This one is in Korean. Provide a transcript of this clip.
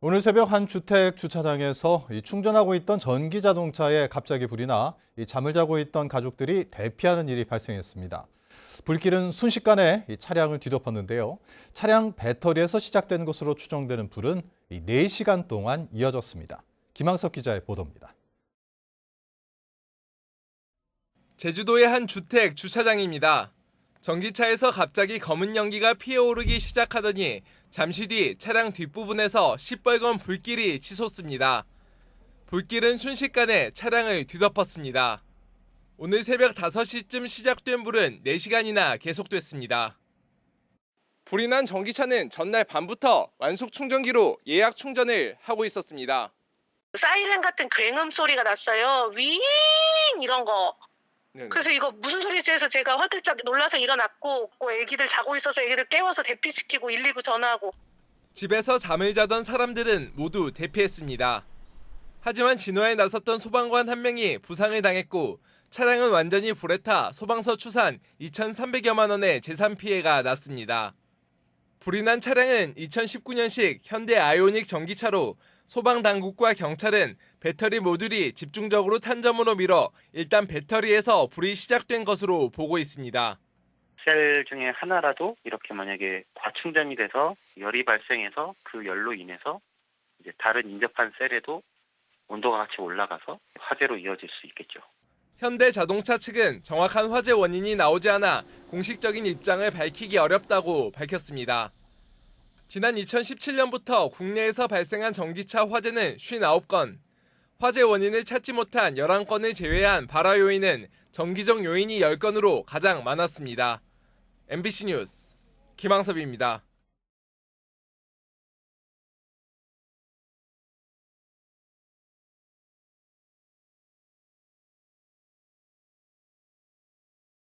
오늘 새벽 한 주택 주차장에서 이 충전하고 있던 전기 자동차에 갑자기 불이 나이 잠을 자고 있던 가족들이 대피하는 일이 발생했습니다. 불길은 순식간에 이 차량을 뒤덮었는데요. 차량 배터리에서 시작된 것으로 추정되는 불은 이 4시간 동안 이어졌습니다. 김항석 기자의 보도입니다. 제주도의 한 주택 주차장입니다. 전기차에서 갑자기 검은 연기가 피어오르기 시작하더니 잠시 뒤 차량 뒷부분에서 시뻘건 불길이 치솟습니다. 불길은 순식간에 차량을 뒤덮었습니다. 오늘 새벽 5시쯤 시작된 불은 4시간이나 계속됐습니다. 불이 난 전기차는 전날 밤부터 완속 충전기로 예약 충전을 하고 있었습니다. 사이렌 같은 굉음 소리가 났어요. 윙 이런 거. 그래서 이거 무슨 소리지 해서 제가 화들짝 놀라서 일어났고 뭐 애기들 자고 있어서 애기들 깨워서 대피시키고 119 전화하고 집에서 잠을 자던 사람들은 모두 대피했습니다. 하지만 진화에 나섰던 소방관 한 명이 부상을 당했고 차량은 완전히 불에 타 소방서 추산 2,300여만 원의 재산 피해가 났습니다. 불이 난 차량은 2019년식 현대 아이오닉 전기차로 소방 당국과 경찰은 배터리 모듈이 집중적으로 탄점으로 밀어 일단 배터리에서 불이 시작된 것으로 보고 있습니다. 셀 중에 하나라도 이렇게 만약에 과충전이 돼서 열이 발생해서 그 열로 인해서 이제 다른 인접한 셀에도 온도가 같이 올라가서 화재로 이어질 수 있겠죠. 현대 자동차 측은 정확한 화재 원인이 나오지 않아 공식적인 입장을 밝히기 어렵다고 밝혔습니다. 지난 2017년부터 국내에서 발생한 전기차 화재는 59건, 화재 원인을 찾지 못한 11건을 제외한 발화 요인은 정기적 요인이 10건으로 가장 많았습니다. MBC 뉴스 김항섭입니다.